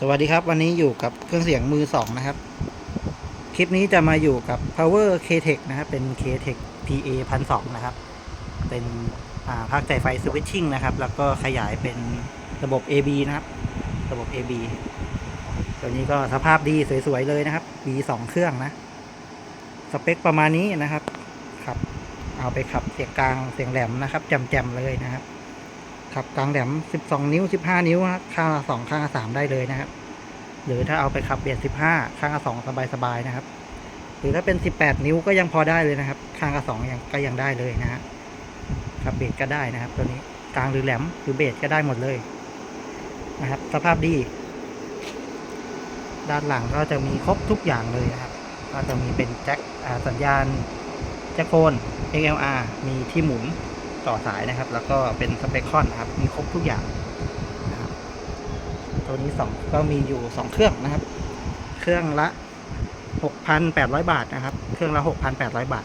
สวัสดีครับ วันนี้อยู่กับเครื่องเสียงมือสองนะครับ คลิปนี้จะมาอยู่กับ power k-tech นะครับเป็น k-tech pa พันสนะครับ เป็นอ่าภาคจ่ายไฟ switching นะครับ แล้วก็ขยายเป็นระบบ ab นะครับ ระบบ ab ตัวนี้ก็สภาพดีสวยๆเลยนะครับ b สองเครื่องนะ สเปคประมาณนี้นะครับขับ เอาไปขับเสียงกลางเสียงแหลมนะครับแจ่มๆเลยนะครับ ขับกลางแหลม 12 นิ้ว 15 นิ้วนะครับข้างละ2ข้างละ3ได้เลยนะครับ หรือถ้าเอาไปขับเบียด 15 ข้างละ2สบายๆนะครับ หรือถ้าเป็น 18 นิ้วก็ยังพอได้เลยนะครับ ข้างละ2ยังก็ยังได้เลยนะฮะขับเบียดก็ได้นะครับ ตัวนี้กลางหรือแหลมหรือเบสก็ได้หมดเลยนะครับ สภาพดี ด้านหลังก็จะมีครบทุกอย่างเลยนะครับ ก็จะมีเป็นแจ็คอ่าสัญญาณแจ็คโฟน XLR มีที่หมุน ต่อสายนะครับ แล้วก็เป็นสเปคคอนนะครับ มีครบทุกอย่างนะครับ ตัวนี้สองก็มีอยู่สองเครื่องนะครับ เครื่องละหกพันแปดร้อยบาทนะครับ เครื่องละหกพันแปดร้อยบาท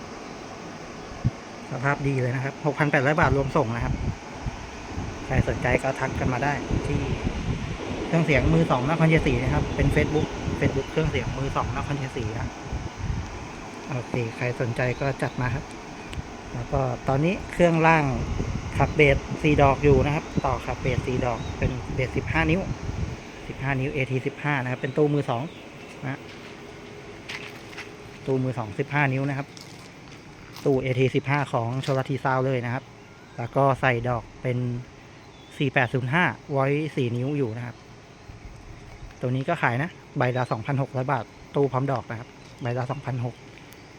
สภาพดีเลยนะครับหกพันแปดร้อยบาทรวมส่งนะครับ ใครสนใจก็ทักกันมาได้ที่เครื่องเสียงมือสองนครเชียศรีนะครับ เป็น Facebook Facebook เครื่องเสียงมือสองนครเชียศรีนะโอเค ใครสนใจก็จัดมาครับ แล้วก็ตอนนี้เครื่องล่างขับเบสสี่ดอกอยู่นะครับ ต่อขับเบสสี่ดอกเป็นเบสสิบห้านิ้วสิบห้านิ้ว AT สิบห้านะครับ เป็นตู้มือสองนะตู้มือสองสิบห้านิ้วนะครับ ตู้ AT สิบห้าของชลทีซาวเลยนะครับ แล้วก็ใส่ดอกเป็นสี่แปดศูนย์ห้าไว้สี่นิ้วอยู่นะครับ ตัวนี้ก็ขายนะ ใบละสองพันหกร้อยบาท ตู้พร้อมดอกนะครับ ใบละสองพันหก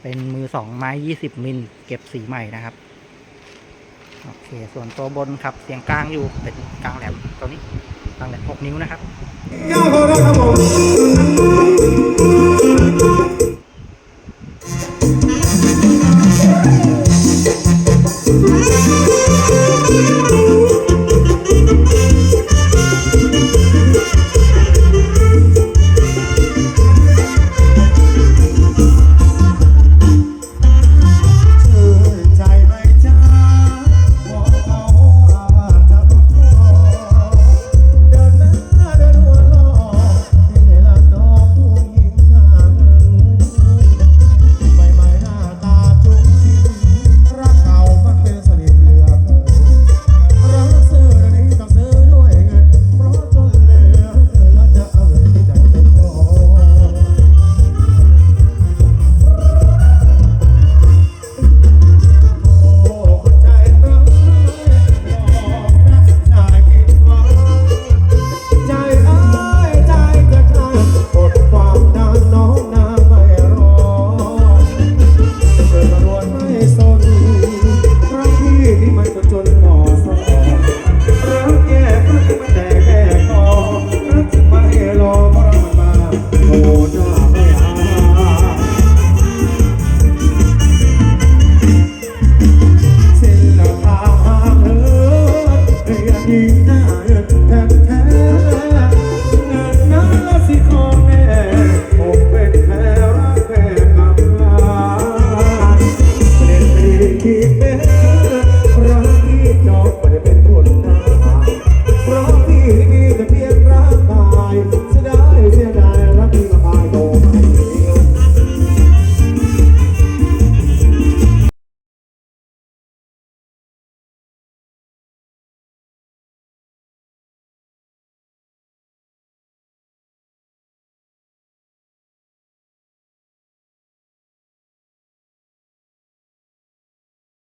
เป็นมือสองไม้ยี่สิบมิลเก็บสีใหม่นะครับ โอเค ส่วนตัวบนครับเสียงกลางอยู่เป็นกลางแหลมตัวนี้กลางแหลมหกนิ้วนะครับ Yeah.